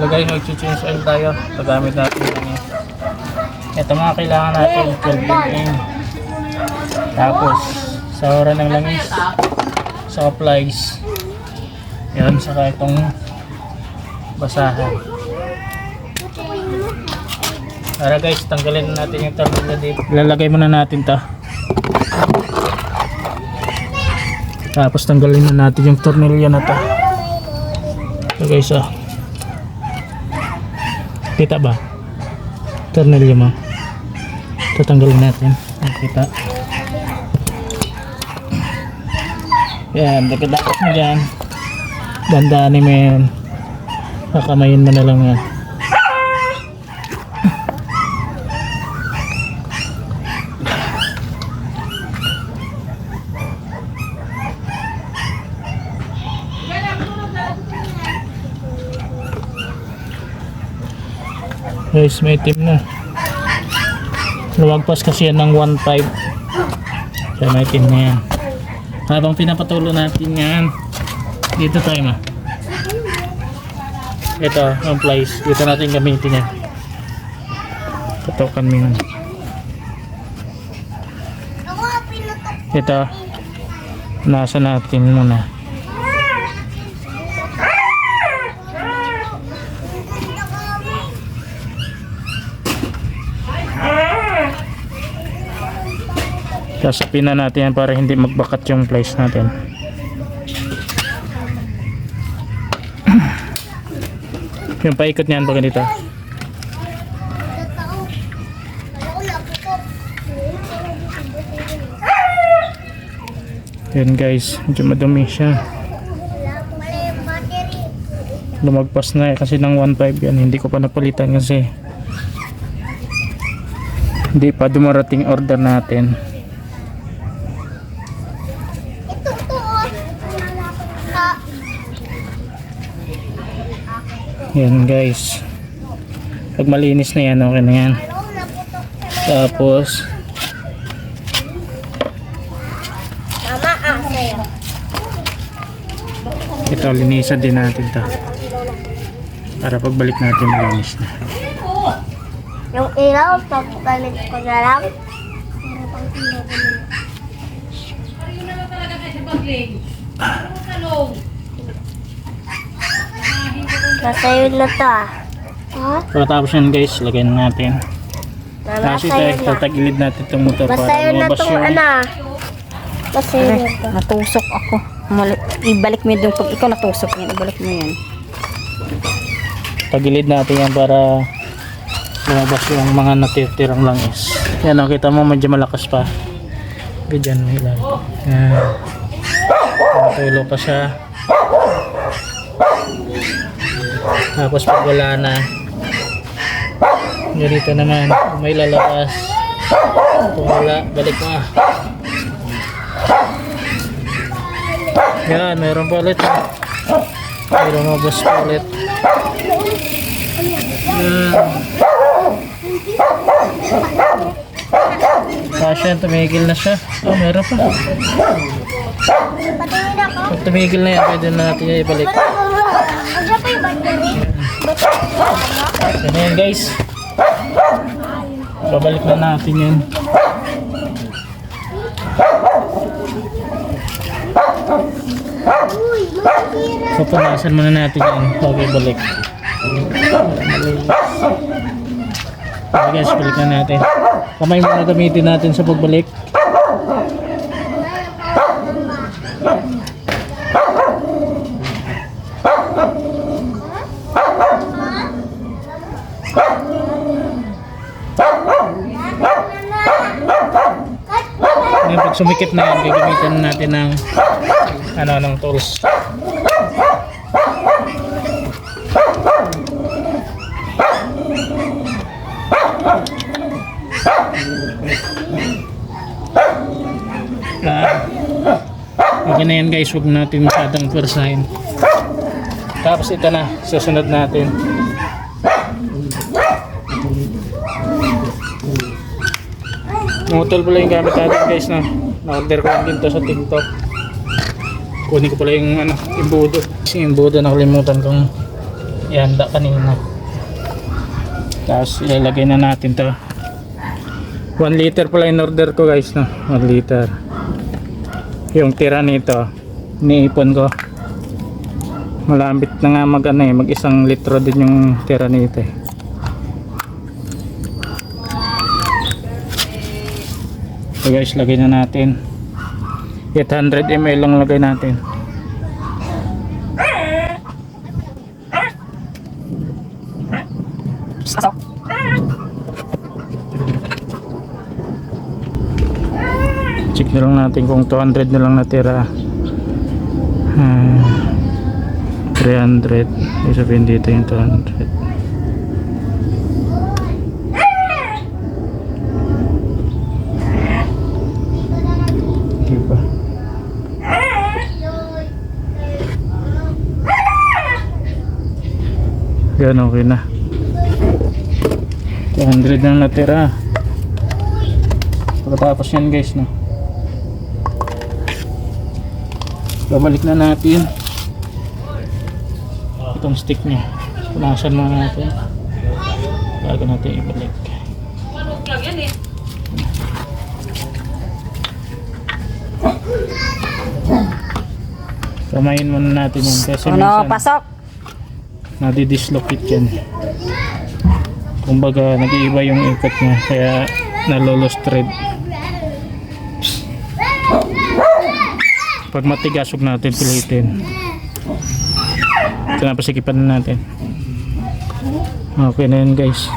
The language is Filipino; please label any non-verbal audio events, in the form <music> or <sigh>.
Lagay, mag-change oil tayo. Pagamit natin lang yan. Ito mga kailangan natin. 12 mm. Tapos, sa hora ng langis. Sa plies. Yan, saka itong basahan. Tara guys, tanggalin na natin yung tornilyo dito. Ilalagay muna natin to. Tapos tanggalin na natin yung tornilyo na to. Ito guys ah. Kita ba? Tornilyo mo. Tatanggalin natin. Kita. Yan, pagkatapos mo dyan. Dandanin mo yan. Kakamayin mo na lang yan. Guys, may team na. Luwagpas kasi yan ng 1.5. Kaya may team na yan. Habang pinapatulo natin yan, dito tayo ma. Ito, ang plies. Dito natin gamitin yan. Tutukan mo yan. Ito, nasa natin muna. Kasapin na natin yan para hindi magbakat yung plies natin. <clears throat> yung paikot niyan pag ganito. Yan guys, medyo madumi siya. Lumagpas na eh, kasi ng 1.5 yan. Hindi ko pa napalitan kasi hindi pa dumarating order natin. Yan guys. Pag malinis na yan, okay na yan. Tapos, Mama, ah, ito linisan din natin to. Para pagbalik natin malinis na. Yung ilaw, papalit ko na lang. Nasa yun na to ah. Ha? Pagkatapos yan guys, lagay na natin. Yun tayo, na. tatagilid natin itong motor Basta para yun na lumabas tong yung ano ah. Basta yun na to. Natusok ako. Mali- ibalik mo yung pag ikaw natusok yan. Ibalik mo yan. tagilid natin yan para lumabas yung mga natitirang langis. Yan, nakita mo medyo malakas pa. Ganyan may lang. Yan. Natulo pa siya. Tapos pag wala na, ganito naman, may lalabas. Kung wala, balik mo. ah. Yan, meron pa ulit. Meron mabos pa ulit. Yan. Kasya, tumigil na siya. Oh, meron pa. Pag tumigil na yan, pwede na natin ibalik. Yan na yan guys. Babalik na natin yan. Makikira. Pupunasan muna natin yan. Okay, balik. Okay guys, balik na natin. Kamay muna gamitin natin sa pagbalik. Ngayon, pag sumikip na yan, gagamitin natin ng ano, ng tools. Ah, okay na yan guys, huwag natin masyadong persahin. Tapos ito na, susunod natin. Motol pala yung gamit natin guys na na-order ko lang din to sa TikTok. Kunin ko pala yung ano, imbudo. Yung imbudo nakalimutan kong ihanda kanina. Tapos ilalagay na natin to. 1 liter pala in order ko guys no. 1 liter. Yung tira nito, niipon ko. Malambit na nga mag ano eh, mag isang litro din yung tira nito eh. So guys, lagay na natin. 800 ml lang lagay natin. Check na lang natin kung 200 na lang natira. Hmm, 300. Ibig sabihin dito yung 200. Di ba? Yan, okay na. 200 na natira. Pagkatapos yan guys, no? Babalik na natin itong stick niya. Punasan muna natin. Bago natin ibalik. Kamayin muna natin yan kasi Ano, minsan pasok. Nadidislocate yan. Kumbaga nag-iiba yung ikot niya kaya nalolos thread. Pag matigas huwag natin pilitin. Ito na pasikipan na natin. Okay na yun guys.